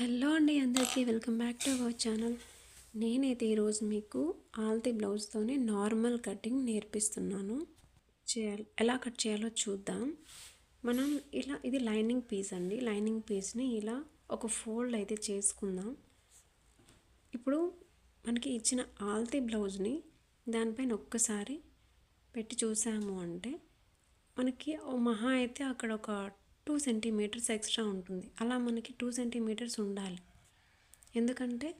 Hello అండి అందరికీ welcome back to our channel. నేనైతే ఈరోజు మీకు ఆల్తీ బ్లౌజ్తోనే నార్మల్ కటింగ్ నేర్పిస్తున్నాను. చేయాలి ఎలా కట్ చేయాలో చూద్దాం. మనం ఇలా ఇది లైనింగ్ పీస్ అండి. లైనింగ్ పీస్ని ఇలా ఒక ఫోల్డ్ అయితే చేసుకుందాం. ఇప్పుడు మనకి ఇచ్చిన ఆల్తీ బ్లౌజ్ని దానిపైన ఒక్కసారి పెట్టి చూసాము అంటే మనకి ఓ మహా అయితే అక్కడ ఒక టూ సెంటీమీటర్స్ ఎక్స్ట్రా ఉంటుంది. అలా మనకి టూ సెంటీమీటర్స్ ఉండాలి. ఎందుకంటే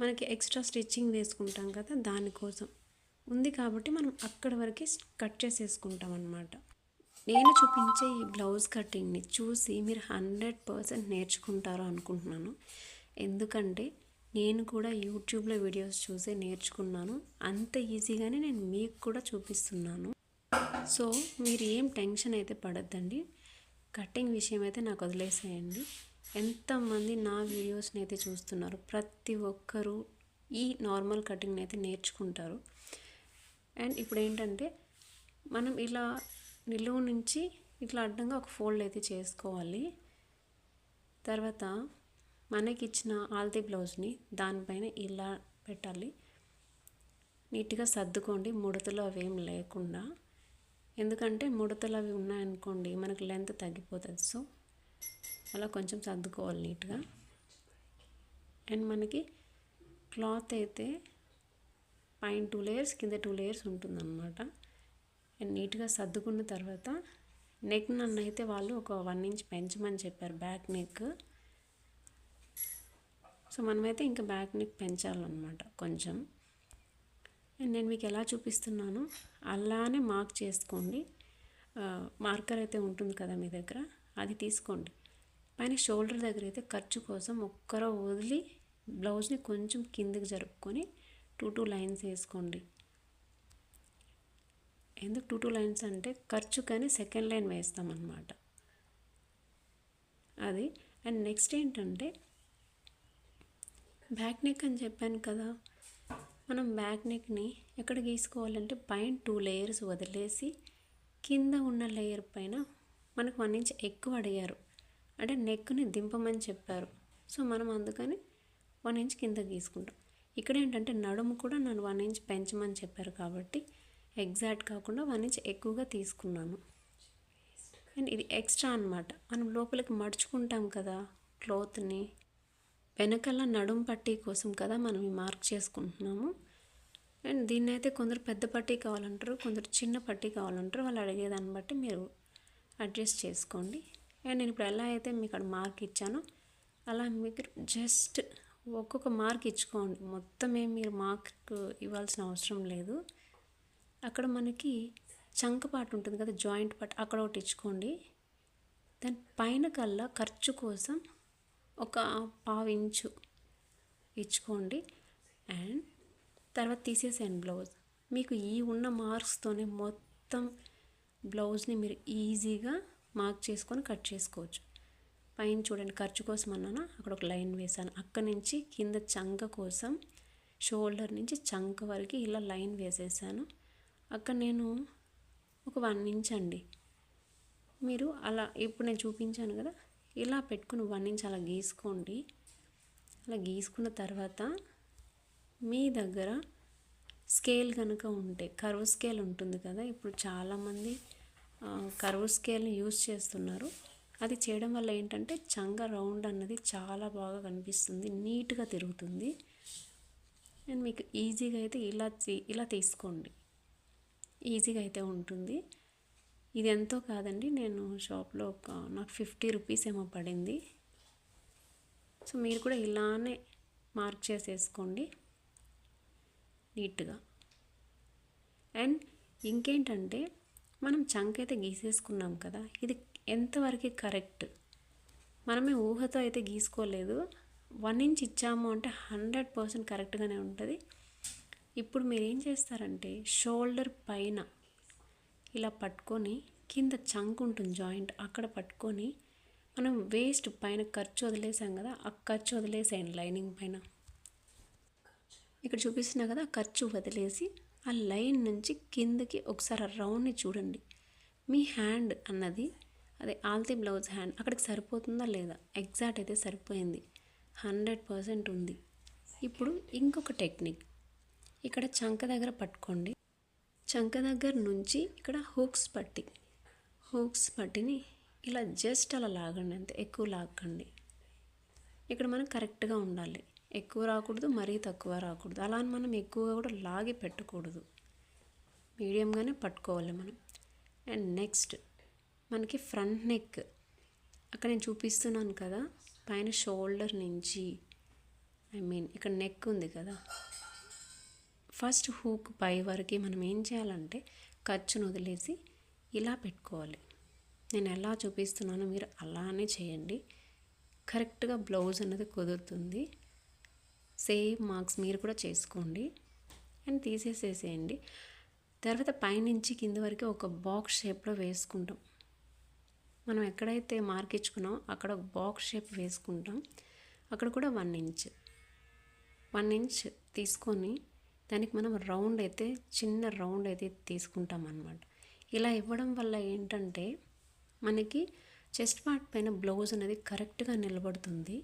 మనకి ఎక్స్ట్రా స్టిచ్చింగ్ వేసుకుంటాం కదా దానికోసం. ఉంది కాబట్టి మనం అక్కడి వరకు కట్ చేసేసుకుంటాం అనమాట నేను చూపించే ఈ బ్లౌజ్ కటింగ్ని చూసి మీరు హండ్రెడ్ పర్సెంట్ నేర్చుకుంటారు అనుకుంటున్నాను. ఎందుకంటే నేను కూడా యూట్యూబ్లో వీడియోస్ చూసి నేర్చుకున్నాను. అంత ఈజీగానే నేను మీకు కూడా చూపిస్తున్నాను. సో మీరు ఏం టెన్షన్ అయితే పడద్దండి. కటింగ్ విషయం అయితే నాకు వదిలేసేయండి. ఎంతమంది నా వీడియోస్ని అయితే చూస్తున్నారు ప్రతి ఒక్కరూ ఈ నార్మల్ కటింగ్ని అయితే నేర్చుకుంటారు. అండ్ ఇప్పుడు ఏంటంటే మనం ఇలా నిలువు నుంచి ఇట్లా అడ్డంగా ఒక ఫోల్డ్ అయితే చేసుకోవాలి. తర్వాత మనకి ఇచ్చిన ఆల్తీ బ్లౌజ్ని దానిపైన ఇలా పెట్టాలి. నీట్గా సర్దుకోండి ముడతలు అవేం లేకుండా. ఎందుకంటే ముడతలు అవి ఉన్నాయనుకోండి మనకు లెంత్ తగ్గిపోతుంది. సో అలా కొంచెం సర్దుకోవాలి నీట్గా అండ్ మనకి క్లాత్ అయితే పైన టూ లేయర్స్ కింద టూ లేయర్స్ ఉంటుందన్నమాట. అండ్ నీట్గా సర్దుకున్న తర్వాత నెక్ నన్ను అయితే వాళ్ళు ఒక వన్ ఇంచ్ పెంచమని చెప్పారు బ్యాక్ నెక్ సో మనమైతే ఇంకా బ్యాక్ నెక్ పెంచాలన్నమాట కొంచెం. అండ్ నేను మీకు ఎలా చూపిస్తున్నాను అలానే మార్క్ చేసుకోండి. మార్కర్ అయితే ఉంటుంది కదా మీ దగ్గర? అది తీసుకోండి. పైన షోల్డర్ దగ్గర అయితే ఖర్చు కోసం ఒక్కరో వదిలి బ్లౌజ్ని కొంచెం కిందికి జరుపుకొని టూ టూ లైన్స్ వేసుకోండి. ఎందుకు టూ టూ లైన్స్ అంటే ఖర్చు కానీ సెకండ్ లైన్ వేస్తామన్నమాట. అది. అండ్ నెక్స్ట్ ఏంటంటే బ్యాక్ నెక్ అని చెప్పాను కదా. మనం బ్యాక్ నెక్ని ఎక్కడ గీసుకోవాలంటే పైన టూ లేయర్స్ వదిలేసి కింద ఉన్న లేయర్ పైన మనకు వన్ ఇంచ్ ఎక్కువ అడిగారు. అంటే నెక్ని దింపమని చెప్పారు. సో మనం అందుకని వన్ ఇంచ్ కింద గీసుకుంటాం. ఇక్కడ ఏంటంటే నడుము కూడా నన్ను వన్ ఇంచ్ పెంచమని చెప్పారు కాబట్టి ఎగ్జాక్ట్ కాకుండా వన్ ఇంచ్ ఎక్కువగా తీసుకున్నాను. అండ్ ఇది ఎక్స్ట్రా అనమాట మనం లోపలికి మడుచుకుంటాం కదా క్లోత్ని వెనకాల నడుం పట్టీ కోసం కదా మనం మార్క్ చేసుకుంటున్నాము. అండ్ దీన్ని అయితే కొందరు పెద్ద పట్టీ కావాలంటారు కొందరు చిన్న పట్టీ కావాలంటారు. వాళ్ళు అడిగేదాన్ని బట్టి మీరు అడ్జస్ట్ చేసుకోండి. అండ్ నేను ఇప్పుడు ఎలా అయితే మీకు అక్కడ మార్క్ ఇచ్చానో అలా మీకు జస్ట్ ఒక్కొక్క మార్క్ ఇచ్చుకోండి. మొత్తం ఏం మీరు మార్క్ ఇవ్వాల్సిన అవసరం లేదు. అక్కడ మనకి చంక పాటు ఉంటుంది కదా జాయింట్ పార్ట్ అక్కడ ఒకటి ఇచ్చుకోండి. దాని పైన కల్లా ఖర్చు కోసం ఒక పావు ఇంచు ఇచ్చుకోండి. అండ్ తర్వాత తీసేసేయండి బ్లౌజ్. మీకు ఈ ఉన్న మార్క్స్తోనే మొత్తం బ్లౌజ్ని మీరు ఈజీగా మార్క్ చేసుకొని కట్ చేసుకోవచ్చు. పైన చూడండి ఖర్చు కోసం అన్నానా? అక్కడ ఒక లైన్ వేసాను అక్కడి నుంచి కింద చంక కోసం షోల్డర్ నుంచి చంక వరకు ఇలా లైన్ వేసేసాను. అక్కడ నేను ఒక వన్ ఇంచ్ అండి. మీరు అలా ఇప్పుడు నేను చూపించాను కదా ఇలా పెట్టుకుని వన్ ఇంచ్ అలా గీసుకోండి. అలా గీసుకున్న తర్వాత మీ దగ్గర స్కేల్ కనుక ఉంటే కర్వ్ స్కేల్ ఉంటుంది కదా ఇప్పుడు చాలామంది కర్వ్ స్కేల్ని యూస్ చేస్తున్నారు. అది చేయడం వల్ల ఏంటంటే చంగ రౌండ్ అన్నది చాలా బాగా కనిపిస్తుంది నీట్గా తిరుగుతుంది. నేను మీకు ఈజీగా అయితే ఇలా ఇలా తీసుకోండి. ఈజీగా అయితే ఉంటుంది. ఇది ఎంతో కాదండి. నేను షాప్లో ఒక నాకు ఫిఫ్టీ రూపీస్ ఏమో పడింది. సో మీరు కూడా ఇలానే మార్క్ చేసేసుకోండి. నీట్గా. అండ్ ఇంకేంటంటే మనం చంక్ అయితే గీసేసుకున్నాం కదా ఇది ఎంతవరకు కరెక్ట్? మనమే ఊహతో అయితే గీసుకోలేదు. వన్ ఇంచ్ ఇచ్చాము అంటే హండ్రెడ్ పర్సెంట్ కరెక్ట్గానే ఉంటుంది. ఇప్పుడు మీరు ఏం చేస్తారంటే షోల్డర్ పైన ఇలా పట్టుకొని కింద చంక్ ఉంటుంది జాయింట్ అక్కడ పట్టుకొని మనం వేస్ట్ పైన ఖర్చు వదిలేసాం కదా ఆ ఖర్చు వదిలేసేయండి లైనింగ్ పైన. ఇక్కడ చూపిస్తున్నా కదా ఖర్చు వదిలేసి ఆ లైన్ నుంచి కిందకి ఒకసారి రౌండ్ని చూడండి. మీ హ్యాండ్ అన్నది అదే ఆల్తీ బ్లౌజ్ హ్యాండ్ అక్కడికి సరిపోతుందా లేదా? ఎగ్జాక్ట్ అయితే సరిపోయింది. హండ్రెడ్ పర్సెంట్ ఉంది. ఇప్పుడు ఇంకొక టెక్నిక్ ఇక్కడ చంక దగ్గర పట్టుకోండి. చంక దగ్గర నుంచి ఇక్కడ హూక్స్ పట్టి హూక్స్ పట్టిని ఇలా జస్ట్ అలా లాగండి అంతే ఎక్కువ లాగండి. ఇక్కడ మనం కరెక్ట్గా ఉండాలి. ఎక్కువ రాకూడదు మరీ తక్కువ రాకూడదు. అలా అని మనం ఎక్కువగా కూడా లాగి పెట్టకూడదు. మీడియంగానే పట్టుకోవాలి మనం. అండ్ నెక్స్ట్ మనకి ఫ్రంట్ నెక్. అక్కడ నేను చూపిస్తున్నాను కదా పైన షోల్డర్ నుంచి ఐ మీన్ ఇక్కడ నెక్ ఉంది కదా. ఫస్ట్ హూక్ పై వరకు మనం ఏం చేయాలంటే ఖర్చును వదిలేసి ఇలా పెట్టుకోవాలి. నేను ఎలా చూపిస్తున్నానో మీరు అలానే చేయండి. కరెక్ట్గా బ్లౌజ్ అనేది కుదురుతుంది. సేమ్ మార్క్స్ మీరు కూడా చేసుకోండి. అండ్ తీసేసేసేయండి. తర్వాత పైనుంచి కింద వరకు ఒక బాక్స్ షేప్లో వేసుకుంటాం. మనం ఎక్కడైతే మార్క్ ఇచ్చుకున్నామో అక్కడ ఒక బాక్స్ షేప్ వేసుకుంటాం. అక్కడ కూడా వన్ ఇంచ్. వన్ ఇంచ్ తీసుకొని దానికి మనం రౌండ్ అయితే చిన్న రౌండ్ అయితే తీసుకుంటాం అనమాట ఇలా ఇవ్వడం వల్ల ఏంటంటే మనకి చెస్ట్ పార్ట్ పైన బ్లౌజ్ అనేది కరెక్ట్గా నిలబడుతుంది.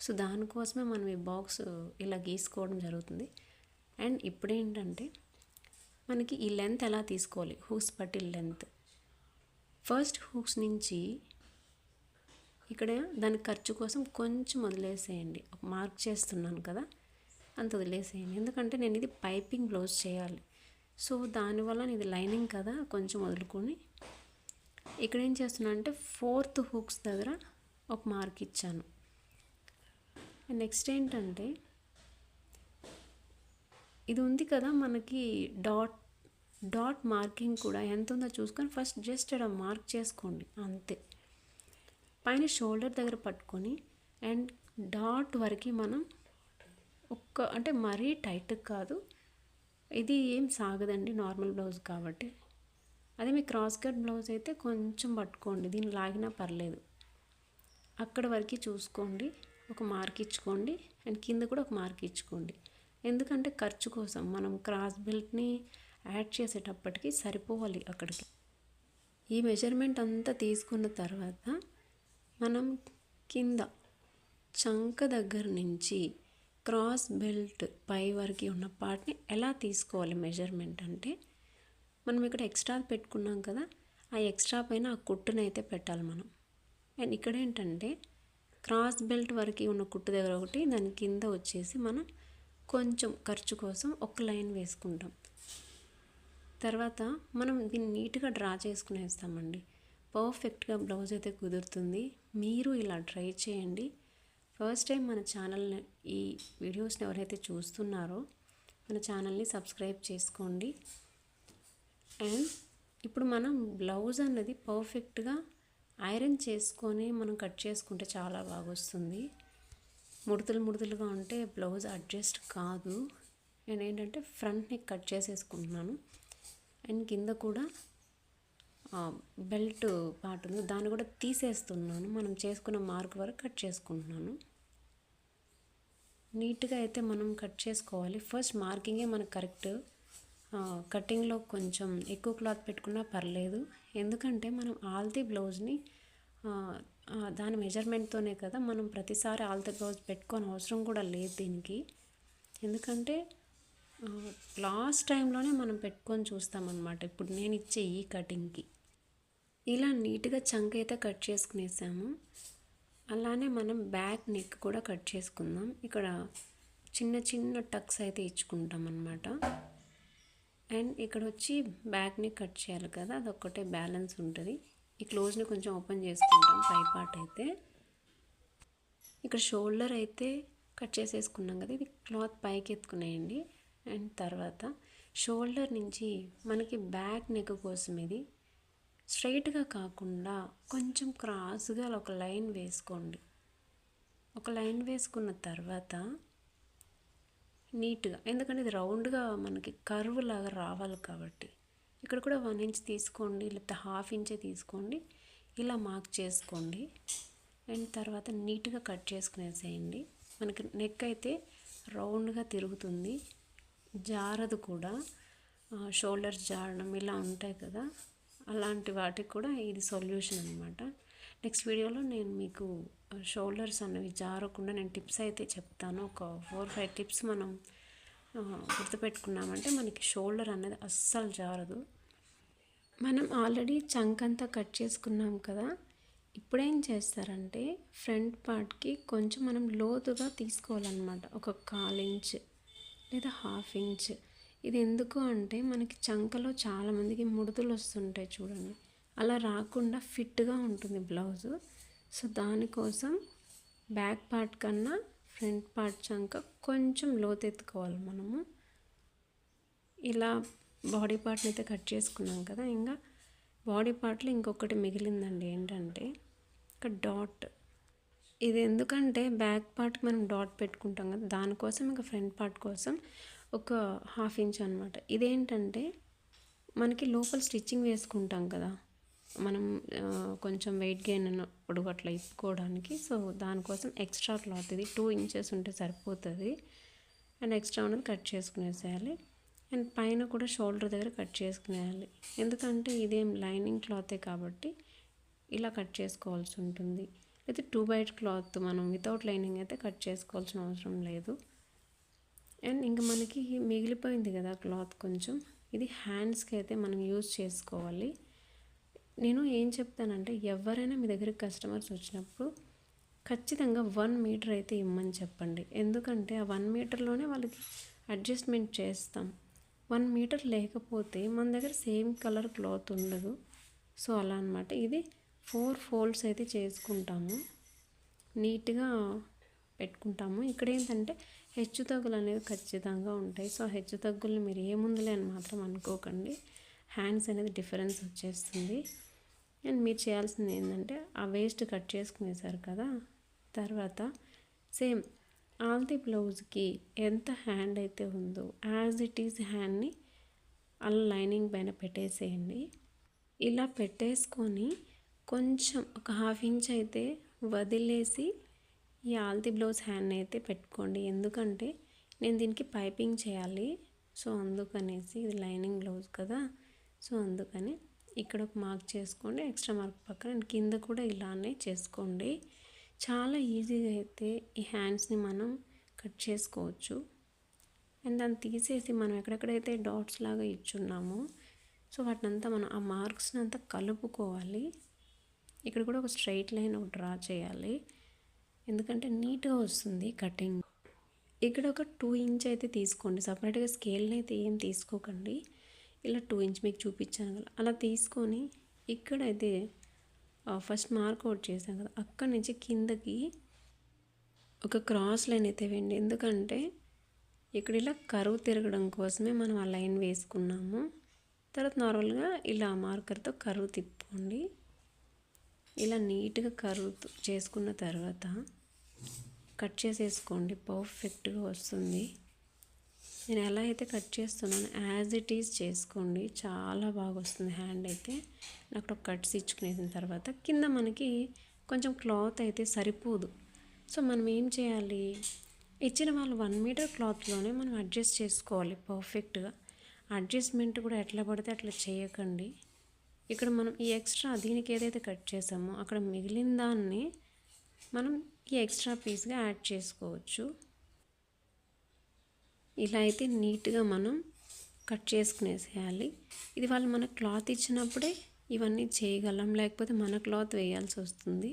సో దానికోసమే మనం ఈ బాక్స్ ఇలా గీసుకోవడం జరుగుతుంది. అండ్ ఇప్పుడేంటంటే మనకి ఈ లెంత్ ఎలా తీసుకోవాలి? హూక్స్ పట్టి లెంత్. ఫస్ట్ హూక్స్ నుంచి ఇక్కడ దాని ఖర్చు కోసం కొంచెం వదిలేసేయండి. మార్క్ చేస్తున్నాను కదా. అంత వదిలేసేయండి. ఎందుకంటే నేను ఇది పైపింగ్ బ్లౌజ్ చేయాలి. సో దానివల్ల ఇది లైనింగ్ కదా కొంచెం వదులుకొని ఇక్కడ ఏం చేస్తున్నా అంటే ఫోర్త్ హుక్స్ దగ్గర ఒక మార్క్ ఇచ్చాను. నెక్స్ట్ ఏంటంటే ఇది ఉంది కదా మనకి డాట్ డాట్ మార్కింగ్ కూడా ఎంత ఉందో చూసుకొని ఫస్ట్ జస్ట్ అక్కడ మార్క్ చేసుకోండి. అంతే. పైన షోల్డర్ దగ్గర పట్టుకొని అండ్ డాట్ వరకు మనం ఒక్క అంటే మరీ టైట్ కాదు. ఇది ఏం సాగదండి నార్మల్ బ్లౌజ్ కాబట్టి. అదే మీ క్రాస్ కట్ బ్లౌజ్ అయితే కొంచెం పట్టుకోండి దీన్ని లాగినా పర్లేదు. అక్కడ వరకు చూసుకోండి ఒక మార్క్ ఇచ్చుకోండి అండ్ కింద కూడా ఒక మార్క్ ఇచ్చుకోండి. ఎందుకంటే ఖర్చు కోసం మనం క్రాస్ బెల్ట్ని యాడ్ చేసేటప్పటికి సరిపోవాలి అక్కడికి. ఈ మెజర్మెంట్ అంతా తీసుకున్న తర్వాత మనం కింద చంక దగ్గర నుంచి క్రాస్ బెల్ట్ పై వరకు ఉన్న పార్ట్ని ఎలా తీసుకోవాలి మెజర్మెంట్ అంటే మనం ఇక్కడ ఎక్స్ట్రా పెట్టుకున్నాం కదా ఆ ఎక్స్ట్రా పైన ఆ కుట్టును అయితే పెట్టాలి మనం. అండ్ ఇక్కడ ఏంటంటే క్రాస్ బెల్ట్ వరకు ఉన్న కుట్టు దగ్గర ఒకటి దాని కింద వచ్చేసి మనం కొంచెం ఖర్చు కోసం ఒక లైన్ వేసుకుంటాం. తర్వాత మనం దీన్ని నీట్గా డ్రా చేసుకునేస్తామండి. పర్ఫెక్ట్గా బ్లౌజ్ అయితే కుదురుతుంది. మీరు ఇలా ట్రై చేయండి. ఫస్ట్ టైం మన ఛానల్ని ఈ వీడియోస్ని ఎవరైతే చూస్తున్నారో మన ఛానల్ని సబ్స్క్రైబ్ చేసుకోండి. అండ్ ఇప్పుడు మనం బ్లౌజ్ అన్నది పర్ఫెక్ట్గా ఐరన్ చేసుకొని మనం కట్ చేసుకుంటే చాలా బాగా వస్తుంది ముడతలు ముడతలుగా ఉంటే బ్లౌజ్ అడ్జస్ట్ కాదు. నేను ఏంటంటే ఫ్రంట్ నెక్ కట్ చేసేసుకుంటున్నాను. అండ్ కింద కూడా బెల్ట్ పార్ట్ ఉంది. దాన్ని కూడా తీసేస్తున్నాను. మనం చేసుకున్న మార్క్ వరకు కట్ చేసుకుంటున్నాను. నీట్గా అయితే మనం కట్ చేసుకోవాలి. ఫస్ట్ మార్కింగే మనకు కరెక్ట్. కటింగ్లో కొంచెం ఎక్కువ క్లాత్ పెట్టుకున్నా పర్లేదు. ఎందుకంటే మనం ఆల్తీ బ్లౌజ్ని దాని మెజర్మెంట్తోనే కదా మనం ప్రతిసారి ఆల్తీ బ్లౌజ్ పెట్టుకొని అవసరం కూడా లేదు దీనికి. ఎందుకంటే లాస్ట్ టైంలోనే మనం పెట్టుకొని చూస్తామన్నమాట. ఇప్పుడు నేను ఇచ్చే ఈ కటింగ్కి. ఇలా నీట్గా చంక అయితే కట్ చేసుకునేసాము. అలానే మనం బ్యాక్ నెక్ కూడా కట్ చేసుకుందాం. ఇక్కడ చిన్న చిన్న టక్స్ అయితే ఇచ్చుకుంటాం అన్నమాట అండ్ ఇక్కడ వచ్చి బ్యాక్ని కట్ చేయాలి కదా అదొక్కటే బ్యాలెన్స్ ఉంటుంది. ఈ క్లోజ్ని కొంచెం ఓపెన్ చేసుకుంటాం పై పార్ట్ అయితే. ఇక్కడ షోల్డర్ అయితే కట్ చేసేసుకున్నాం కదా ఇది క్లాత్ పైకి ఎత్తుకునేయండి. అండ్ తర్వాత షోల్డర్ నుంచి మనకి బ్యాక్ నెక్ కోసం ఇది స్ట్రైట్గా కాకుండా కొంచెం క్రాస్గా ఒక లైన్ వేసుకోండి. ఒక లైన్ వేసుకున్న తర్వాత నీట్గా ఎందుకంటే ఇది రౌండ్గా మనకి కర్వ్ లాగా రావాలి కాబట్టి. ఇక్కడ కూడా వన్ ఇంచ్ తీసుకోండి లేకపోతే హాఫ్ ఇంచే తీసుకోండి ఇలా మార్క్ చేసుకోండి. అండ్ తర్వాత నీట్గా కట్ చేసుకునేసేయండి. మనకి నెక్ అయితే రౌండ్గా తిరుగుతుంది. జారదు కూడా. షోల్డర్స్ జారడం ఇలా ఉంటాయి కదా. అలాంటి వాటికి కూడా ఇది సొల్యూషన్ అనమాట నెక్స్ట్ వీడియోలో నేను మీకు షోల్డర్స్ అనేవి జారకుండా నేను టిప్స్ అయితే చెప్తాను. ఒక ఫోర్ ఫైవ్ టిప్స్ మనం గుర్తుపెట్టుకున్నామంటే మనకి షోల్డర్ అనేది అస్సలు జారదు. మనం ఆల్రెడీ చంక్ అంతా కట్ చేసుకున్నాం కదా ఇప్పుడేం చేస్తారంటే ఫ్రంట్ పార్ట్కి కొంచెం మనం లోతుగా తీసుకోవాలన్నమాట. ఒక కాల్ ఇంచ్ లేదా హాఫ్ ఇంచ్. ఇది ఎందుకు అంటే మనకి చంకలో చాలామందికి ముడతలు వస్తుంటాయి చూడండి. అలా రాకుండా ఫిట్గా ఉంటుంది బ్లౌజు. సో దానికోసం బ్యాక్ పార్ట్ కన్నా ఫ్రంట్ పార్ట్ చంక కొంచెం లోతెత్తుకోవాలి మనము. ఇలా బాడీ పార్ట్ని అయితే కట్ చేసుకున్నాం కదా ఇంకా బాడీ పార్ట్లో ఇంకొకటి మిగిలిందండి ఏంటంటే ఒక డాట్. ఇది ఎందుకంటే బ్యాక్ పార్ట్కి మనం డాట్ పెట్టుకుంటాం కదా దానికోసం ఇంకా ఫ్రంట్ పార్ట్ కోసం ఒక హాఫ్ ఇంచ్ అనమాట ఇదేంటంటే మనకి లోపల స్టిచ్చింగ్ వేసుకుంటాం కదా. మనం కొంచెం వెయిట్ గెయిన్ అయినప్పుడు అట్లా ఇప్పుకోవడానికి. సో దానికోసం ఎక్స్ట్రా క్లాత్ ఇది. టూ ఇంచెస్ ఉంటే సరిపోతుంది. అండ్ ఎక్స్ట్రా ఉన్నది కట్ చేసుకునేసేయాలి. అండ్ పైన కూడా షోల్డర్ దగ్గర కట్ చేసుకునేయాలి. ఎందుకంటే ఇదేం లైనింగ్ క్లాతే కాబట్టి ఇలా కట్ చేసుకోవాల్సి ఉంటుంది. అయితే టూ బైట్ క్లాత్ మనం వితౌట్ లైనింగ్ అయితే కట్ చేసుకోవాల్సిన అవసరం లేదు. అండ్ ఇంకా మనకి మిగిలిపోయింది కదా క్లాత్ కొంచెం. ఇది హ్యాండ్స్కి అయితే మనం యూజ్ చేసుకోవాలి. నేను ఏం చెప్తానంటే ఎవరైనా మీ దగ్గర కస్టమర్స్ వచ్చినప్పుడు ఖచ్చితంగా వన్ మీటర్ అయితే ఇమ్మని చెప్పండి. ఎందుకంటే ఆ వన్ మీటర్లోనే వాళ్ళకి అడ్జస్ట్మెంట్ చేస్తాం. వన్ మీటర్ లేకపోతే మన దగ్గర సేమ్ కలర్ క్లాత్ ఉండదు. సో అలా అనమాట ఇది ఫోర్ ఫోల్డ్స్ అయితే చేసుకుంటాము. నీట్గా పెట్టుకుంటాము. ఇక్కడ ఏంటంటే హెచ్చు తగ్గులు అనేవి ఖచ్చితంగా ఉంటాయి. సో హెచ్చు తగ్గులు మీరు ఏముందిలే అని మాత్రం అనుకోకండి. హ్యాండ్స్ అనేది డిఫరెన్స్ వచ్చేస్తుంది. అండ్ మీరు చేయాల్సింది ఏంటంటే ఆ వేస్ట్ కట్ చేసుకునేసారు కదా తర్వాత సేమ్ ఆల్ది బ్లౌజ్కి ఎంత హ్యాండ్ అయితే ఉందో యాజ్ ఇట్ ఈజ్ హ్యాండ్ని అలా లైనింగ్ పైన పెట్టేసేయండి. ఇలా పెట్టేసుకొని కొంచెం ఒక హాఫ్ ఇంచ్ అయితే వదిలేసి ఈ ఆల్తి బ్లౌజ్ హ్యాండ్ అయితే పెట్టుకోండి. ఎందుకంటే నేను దీనికి పైపింగ్ చేయాలి. సో అందుకనేసి ఇది లైనింగ్ బ్లౌజ్ కదా. సో అందుకని ఇక్కడ ఒక మార్క్ చేసుకోండి. ఎక్స్ట్రా మార్క్ పక్కన కింద కూడా ఇలానే చేసుకోండి. చాలా ఈజీగా అయితే ఈ హ్యాండ్స్ని మనం కట్ చేసుకోవచ్చు. అండ్ దాన్ని తీసేసి మనం ఎక్కడెక్కడైతే డాట్స్ లాగా ఇచ్చున్నామో సో వాటినంతా మనం ఆ మార్క్స్ని అంతా కలుపుకోవాలి. ఇక్కడ కూడా ఒక స్ట్రైట్ లైన్ ఒక డ్రా చేయాలి. ఎందుకంటే నీట్గా వస్తుంది కటింగ్. ఇక్కడ ఒక టూ ఇంచ్ అయితే తీసుకోండి. సపరేట్గా స్కేల్ని అయితే ఏం తీసుకోకండి. ఇలా టూ ఇంచ్ మీకు చూపించాను కదా. అలా తీసుకొని ఇక్కడైతే ఫస్ట్ మార్క్ అవుట్ చేసాం కదా. అక్కడి నుంచి కిందకి ఒక క్రాస్ లైన్ అయితే వేయండి. ఎందుకంటే ఇక్కడ ఇలా కరువు తిరగడం కోసమే మనం ఆ లైన్ వేసుకున్నాము. తర్వాత నార్మల్గా ఇలా మార్కర్తో కరువు తిప్పుకోండి. ఇలా నీట్గా కరువు చేసుకున్న తర్వాత కట్ చేసేసుకోండి. పర్ఫెక్ట్గా వస్తుంది. నేను ఎలా అయితే కట్ చేస్తున్నాను యాజ్ ఇట్ ఈజ్ చేసుకోండి. చాలా బాగా వస్తుంది హ్యాండ్ అయితే. నాకు ఒక కట్స్ ఇచ్చుకునేసిన తర్వాత కింద మనకి కొంచెం క్లాత్ అయితే సరిపోదు. సో మనం ఏం చేయాలి? ఇచ్చిన వాళ్ళు వన్ మీటర్ క్లాత్లోనే మనం అడ్జస్ట్ చేసుకోవాలి పర్ఫెక్ట్గా. అడ్జస్ట్మెంట్ కూడా ఎట్లా పడితే అట్లా చేయకండి. ఇక్కడ మనం ఈ ఎక్స్ట్రా దీనికి ఏదైతే కట్ చేసామో అక్కడ మిగిలిన దాన్ని మనం ఈ ఎక్స్ట్రా పీస్గా యాడ్ చేసుకోవచ్చు. ఇలా అయితే నీట్గా మనం కట్ చేసుకునేసేయాలి. ఇది వాళ్ళు మన క్లాత్ ఇచ్చినప్పుడే ఇవన్నీ చేయగలం లేకపోతే మన క్లాత్ వేయాల్సి వస్తుంది.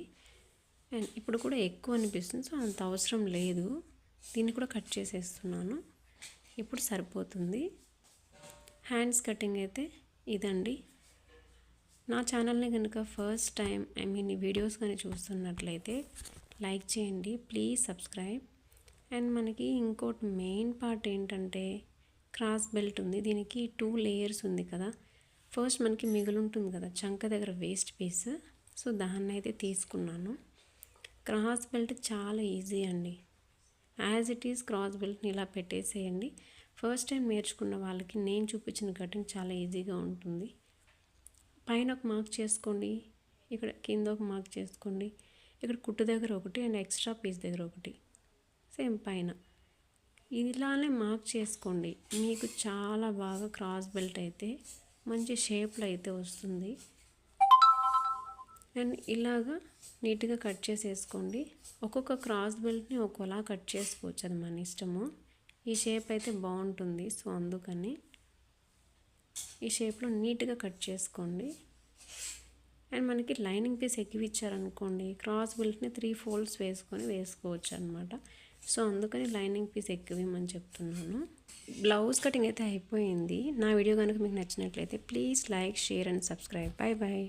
అండ్ ఇప్పుడు కూడా ఎక్కువ అనిపిస్తుంది సో అంత అవసరం లేదు. దీన్ని కూడా కట్ చేసేస్తున్నాను. ఇప్పుడు సరిపోతుంది. హ్యాండ్స్ కటింగ్ అయితే ఇదండి. నా ఛానల్ని కనుక ఫస్ట్ టైం ఐ మీన్ ఈ వీడియోస్ కానీ చూస్తున్నట్లయితే లైక్ చేయండి ప్లీజ్ సబ్స్క్రైబ్. అండ్ మనకి ఇంకోటి మెయిన్ పార్ట్ ఏంటంటే క్రాస్ బెల్ట్ ఉంది. దీనికి టూ లేయర్స్ ఉంది కదా. ఫస్ట్ మనకి మిగులు ఉంటుంది కదా చంక దగ్గర వేస్ట్ పీస్. సో దాన్ని అయితే తీసుకున్నాను. క్రాస్ బెల్ట్ చాలా ఈజీ అండి. యాజ్ ఇట్ ఈస్ క్రాస్ బెల్ట్ని ఇలా పెట్టేసేయండి. ఫస్ట్ టైం నేర్చుకున్న వాళ్ళకి నేను చూపించిన కటింగ్ చాలా ఈజీగా ఉంటుంది. పైన ఒక మార్క్ చేసుకోండి ఇక్కడ కింద ఒక మార్క్ చేసుకోండి. ఇక్కడ కుట్టు దగ్గర ఒకటి అండ్ ఎక్స్ట్రా పీస్ దగ్గర ఒకటి. సేమ్ పైన. ఇలానే మార్క్ చేసుకోండి. మీకు చాలా బాగా క్రాస్ బెల్ట్ అయితే మంచి షేప్లో అయితే వస్తుంది. అండ్ ఇలాగా నీట్గా కట్ చేసేసుకోండి. ఒక్కొక్క క్రాస్ బెల్ట్ని ఒక్కోలా కట్ చేసుకోవచ్చు అది మన ఇష్టము. ఈ షేప్ అయితే బాగుంటుంది. సో అందుకని ఈ షేప్లో నీట్గా కట్ చేసుకోండి. అండ్ మనకి లైనింగ్ పీస్ ఎక్కువ ఇచ్చారనుకోండి క్రాస్ బెల్ట్ని త్రీ ఫోల్డ్స్ వేసుకొని వేసుకోవచ్చు అనమాట సో అందుకని లైనింగ్ పీస్ ఎక్కువ ఇవ్వమని చెప్తున్నాను. బ్లౌజ్ కటింగ్ అయితే అయిపోయింది. నా వీడియో కనుక మీకు నచ్చినట్లయితే please like share and subscribe. Bye bye